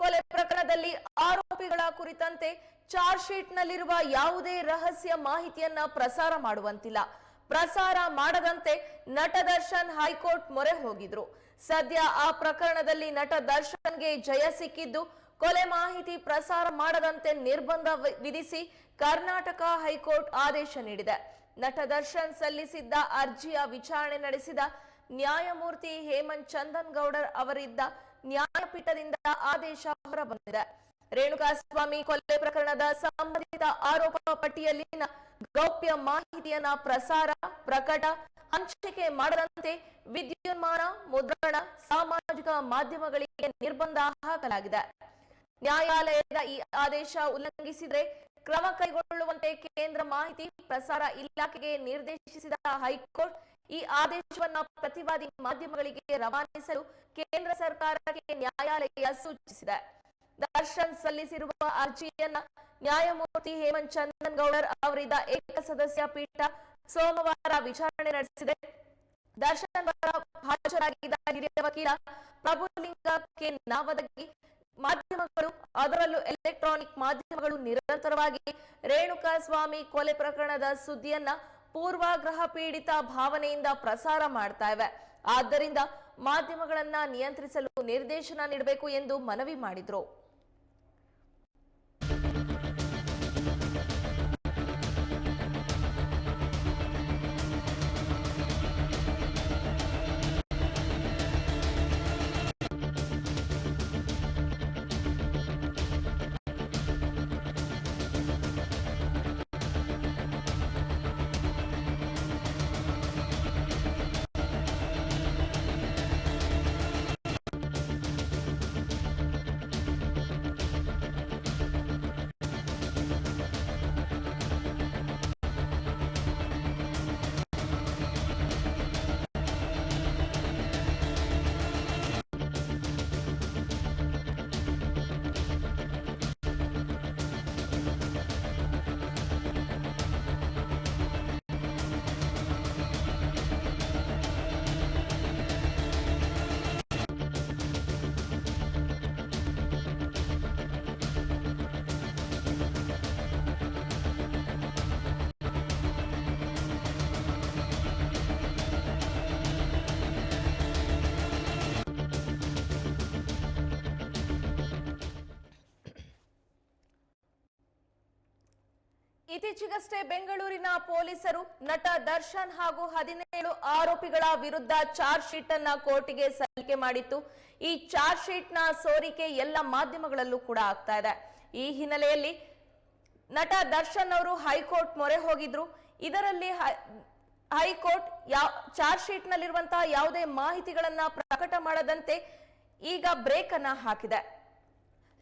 ಕೊಲೆ ಪ್ರಕರಣದಲ್ಲಿ ಆರೋಪಿಗಳ ಕುರಿತಂತೆ ಚಾರ್ಜ್ ಶೀಟ್ನಲ್ಲಿರುವ ಯಾವುದೇ ರಹಸ್ಯ ಮಾಹಿತಿಯನ್ನ ಪ್ರಸಾರ ಮಾಡುವಂತಿಲ್ಲ. ಪ್ರಸಾರ ಮಾಡದಂತೆ ನಟ ದರ್ಶನ್ ಹೈಕೋರ್ಟ್ ಮೊರೆ ಹೋಗಿದ್ರು. ಸದ್ಯ ಆ ಪ್ರಕರಣದಲ್ಲಿ ನಟ ದರ್ಶನ್ಗೆ ಜಯ ಸಿಕ್ಕಿದ್ದು ಕೊಲೆ ಮಾಹಿತಿ ಪ್ರಸಾರ ಮಾಡದಂತೆ ನಿರ್ಬಂಧ ವಿಧಿಸಿ ಕರ್ನಾಟಕ ಹೈಕೋರ್ಟ್ ಆದೇಶ ನೀಡಿದೆ. ನಟ ದರ್ಶನ್ ಸಲ್ಲಿಸಿದ್ದ ಅರ್ಜಿಯ ವಿಚಾರಣೆ ನಡೆಸಿದ ನ್ಯಾಯಮೂರ್ತಿ ಹೇಮಂತ್ ಚಂದನ್ ಗೌಡರ್ ಅವರಿದ್ದ ನ್ಯಾಯಪೀಠದಿಂದ ಆದೇಶ ಹೊರಬಂದಿದೆ. ರೇಣುಕಾಸ್ವಾಮಿ ಕೊಲೆ ಪ್ರಕರಣದ ಸಂಬಂಧಿತ ಆರೋಪ ಪಟ್ಟಿಯಲ್ಲಿನ ಗೌಪ್ಯ ಮಾಹಿತಿಯನ್ನ ಪ್ರಸಾರ, ಪ್ರಕಟ, ಹಂಚಿಕೆ ಮಾಡದಂತೆ ವಿದ್ಯುನ್ಮಾನ, ಮುದ್ರಣ, ಸಾಮಾಜಿಕ ಮಾಧ್ಯಮಗಳಿಗೆ ನಿರ್ಬಂಧ ಹಾಕಲಾಗಿದೆ. ನ್ಯಾಯಾಲಯದ ಈ ಆದೇಶ ಉಲ್ಲಂಘಿಸಿದರೆ ಕ್ರಮ ಕೈಗೊಳ್ಳುವಂತೆ ಕೇಂದ್ರ ಮಾಹಿತಿ ಪ್ರಸಾರ ಇಲಾಖೆಗೆ ನಿರ್ದೇಶಿಸಿದ ಹೈಕೋರ್ಟ್ ಈ ಆದೇಶವನ್ನು ಪ್ರತಿವಾದಿ ಮಾಧ್ಯಮಗಳಿಗೆ ರವಾನಿಸಲು ಕೇಂದ್ರ ಸರ್ಕಾರಕ್ಕೆ ನ್ಯಾಯಾಲಯ ಸೂಚಿಸಿದೆ. ದರ್ಶನ್ ಸಲ್ಲಿಸಿರುವ ಅರ್ಜಿಯನ್ನ ನ್ಯಾಯಮೂರ್ತಿ ಹೇಮಂತ್ ಚಂದನ್ ಗೌಡರ್ ಅವರಿದ್ದ ಏಕಸದಸ್ಯ ಪೀಠ ಸೋಮವಾರ ವಿಚಾರಣೆ ನಡೆಸಿದೆ. ದರ್ಶನ್ ಹಾಜರಾಗಿದ್ದ ಹಿರಿಯ ವಕೀಲ ಪ್ರಭುಲಿಂಗ ಕೆ ನಾವದಗಿ ಮಾಧ್ಯಮಗಳು, ಅದರಲ್ಲೂ ಎಲೆಕ್ಟ್ರಾನಿಕ್ ಮಾಧ್ಯಮಗಳು ನಿರಂತರವಾಗಿ ರೇಣುಕಾ ಸ್ವಾಮಿ ಕೊಲೆ ಪ್ರಕರಣದ ಸುದ್ದಿಯನ್ನ ಪೂರ್ವಾಗ್ರಹ ಪೀಡಿತ ಭಾವನೆಯಿಂದ ಪ್ರಸಾರ ಮಾಡ್ತಾ ಇವೆ. ಆದ್ದರಿಂದ ಮಾಧ್ಯಮಗಳನ್ನ ನಿಯಂತ್ರಿಸಲು ನಿರ್ದೇಶನ ನೀಡಬೇಕು ಎಂದು ಮನವಿ ಮಾಡಿದ್ರು. ಇತ್ತೀಚೆಗಷ್ಟೇ ಬೆಂಗಳೂರಿನ ಪೊಲೀಸರು ನಟ ದರ್ಶನ್ ಹಾಗೂ ಹದಿನೇಳು ಆರೋಪಿಗಳ ವಿರುದ್ಧ ಚಾರ್ಜ್ ಶೀಟ್ ಅನ್ನ ಕೋರ್ಟಿಗೆ ಸಲ್ಲಿಕೆ ಮಾಡಿತ್ತು. ಈ ಚಾರ್ಜ್ ಶೀಟ್ನ ಸೋರಿಕೆ ಎಲ್ಲ ಮಾಧ್ಯಮಗಳಲ್ಲೂ ಕೂಡ ಆಗ್ತಾ ಇದೆ. ಈ ಹಿನ್ನೆಲೆಯಲ್ಲಿ ನಟ ದರ್ಶನ್ ಅವರು ಹೈಕೋರ್ಟ್ ಮೊರೆ ಹೋಗಿದ್ರು. ಇದರಲ್ಲಿ ಹೈಕೋರ್ಟ್ ಯಾವ ಚಾರ್ಜ್ ಶೀಟ್ ನಲ್ಲಿರುವಂತಹ ಯಾವುದೇ ಮಾಹಿತಿಗಳನ್ನ ಪ್ರಕಟ ಮಾಡದಂತೆ ಈಗ ಬ್ರೇಕ್ ಅನ್ನ ಹಾಕಿದೆ.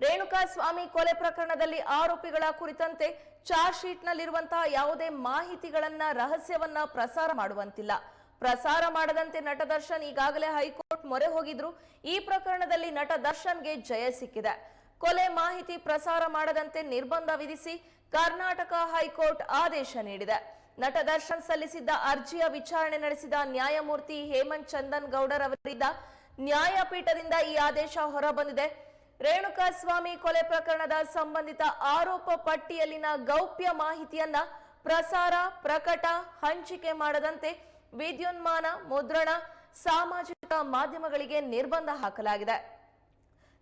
ರೇಣುಕಾ ಸ್ವಾಮಿ ಕೊಲೆ ಪ್ರಕರಣದಲ್ಲಿ ಆರೋಪಿಗಳ ಕುರಿತಂತೆ ಚಾರ್ಜ್ ಶೀಟ್ ನಲ್ಲಿರುವಂತಹ ಯಾವುದೇ ಮಾಹಿತಿಗಳನ್ನ, ರಹಸ್ಯವನ್ನ ಪ್ರಸಾರ ಮಾಡುವಂತಿಲ್ಲ. ಪ್ರಸಾರ ಮಾಡದಂತೆ ನಟ ದರ್ಶನ್ ಈಗಾಗಲೇ ಹೈಕೋರ್ಟ್ ಮೊರೆ ಹೋಗಿದ್ರು. ಈ ಪ್ರಕರಣದಲ್ಲಿ ನಟ ದರ್ಶನ್ಗೆ ಜಯ ಸಿಕ್ಕಿದೆ. ಕೊಲೆ ಮಾಹಿತಿ ಪ್ರಸಾರ ಮಾಡದಂತೆ ನಿರ್ಬಂಧ ವಿಧಿಸಿ ಕರ್ನಾಟಕ ಹೈಕೋರ್ಟ್ ಆದೇಶ ನೀಡಿದೆ. ನಟ ದರ್ಶನ್ ಸಲ್ಲಿಸಿದ್ದ ಅರ್ಜಿಯ ವಿಚಾರಣೆ ನಡೆಸಿದ ನ್ಯಾಯಮೂರ್ತಿ ಹೇಮಂತ್ ಚಂದನ್ ಗೌಡರ್ ಅವರಿದ್ದ ನ್ಯಾಯಪೀಠದಿಂದ ಈ ಆದೇಶ ಹೊರಬಂದಿದೆ. ರೇಣುಕಾ ಸ್ವಾಮಿ ಕೊಲೆ ಪ್ರಕರಣದ ಸಂಬಂಧಿತ ಆರೋಪ ಪಟ್ಟಿಯಲ್ಲಿನ ಗೌಪ್ಯ ಮಾಹಿತಿಯನ್ನ ಪ್ರಸಾರ, ಪ್ರಕಟ, ಹಂಚಿಕೆ ಮಾಡದಂತೆ ವಿದ್ಯುನ್ಮಾನ, ಮುದ್ರಣ, ಸಾಮಾಜಿಕ ಮಾಧ್ಯಮಗಳಿಗೆ ನಿರ್ಬಂಧ ಹಾಕಲಾಗಿದೆ.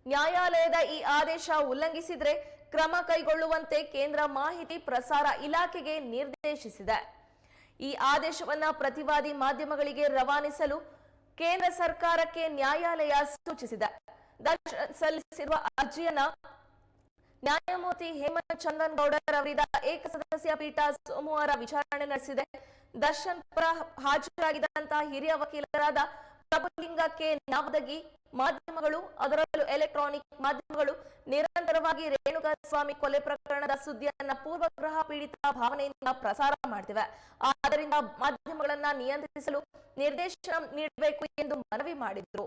ನ್ಯಾಯಾಲಯದ ಈ ಆದೇಶ ಉಲ್ಲಂಘಿಸಿದ್ರೆ ಕ್ರಮ ಕೈಗೊಳ್ಳುವಂತೆ ಕೇಂದ್ರ ಮಾಹಿತಿ ಪ್ರಸಾರ ಇಲಾಖೆಗೆ ನಿರ್ದೇಶಿಸಿದೆ. ಈ ಆದೇಶವನ್ನ ಪ್ರತಿವಾದಿ ಮಾಧ್ಯಮಗಳಿಗೆ ರವಾನಿಸಲು ಕೇಂದ್ರ ಸರ್ಕಾರಕ್ಕೆ ನ್ಯಾಯಾಲಯ ಸೂಚಿಸಿದೆ. ದರ್ಶನ್ ಸಲ್ಲಿಸಿರುವ ಅರ್ಜಿಯನ್ನ ನ್ಯಾಯಮೂರ್ತಿ ಹೇಮಂತ್ ಚಂದನ್ ಗೌಡರ್ ಅವರಿದ್ದ ಏಕಸದಸ್ಯ ಪೀಠ ಸೋಮವಾರ ವಿಚಾರಣೆ ನಡೆಸಿದೆ. ದರ್ಶನ್ ಪರ ಹಾಜರಾಗಿದ್ದಂತಹ ಹಿರಿಯ ವಕೀಲರಾದ ಪ್ರಭುಲಿಂಗ ಕೆ ನಾವದಗಿ ಮಾಧ್ಯಮಗಳು, ಅದರಲ್ಲೂ ಎಲೆಕ್ಟ್ರಾನಿಕ್ ಮಾಧ್ಯಮಗಳು, ನಿರಂತರವಾಗಿ ರೇಣುಕಾ ಸ್ವಾಮಿ ಕೊಲೆ ಪ್ರಕರಣದ ಸುದ್ದಿಯನ್ನ ಪೂರ್ವಗ್ರಹ ಪೀಡಿತ ಭಾವನೆಯಿಂದ ಪ್ರಸಾರ ಮಾಡ್ತಿವೆ. ಆದ್ದರಿಂದ ಮಾಧ್ಯಮಗಳನ್ನ ನಿಯಂತ್ರಿಸಲು ನಿರ್ದೇಶನ ನೀಡಬೇಕು ಎಂದು ಮನವಿ ಮಾಡಿದ್ರು.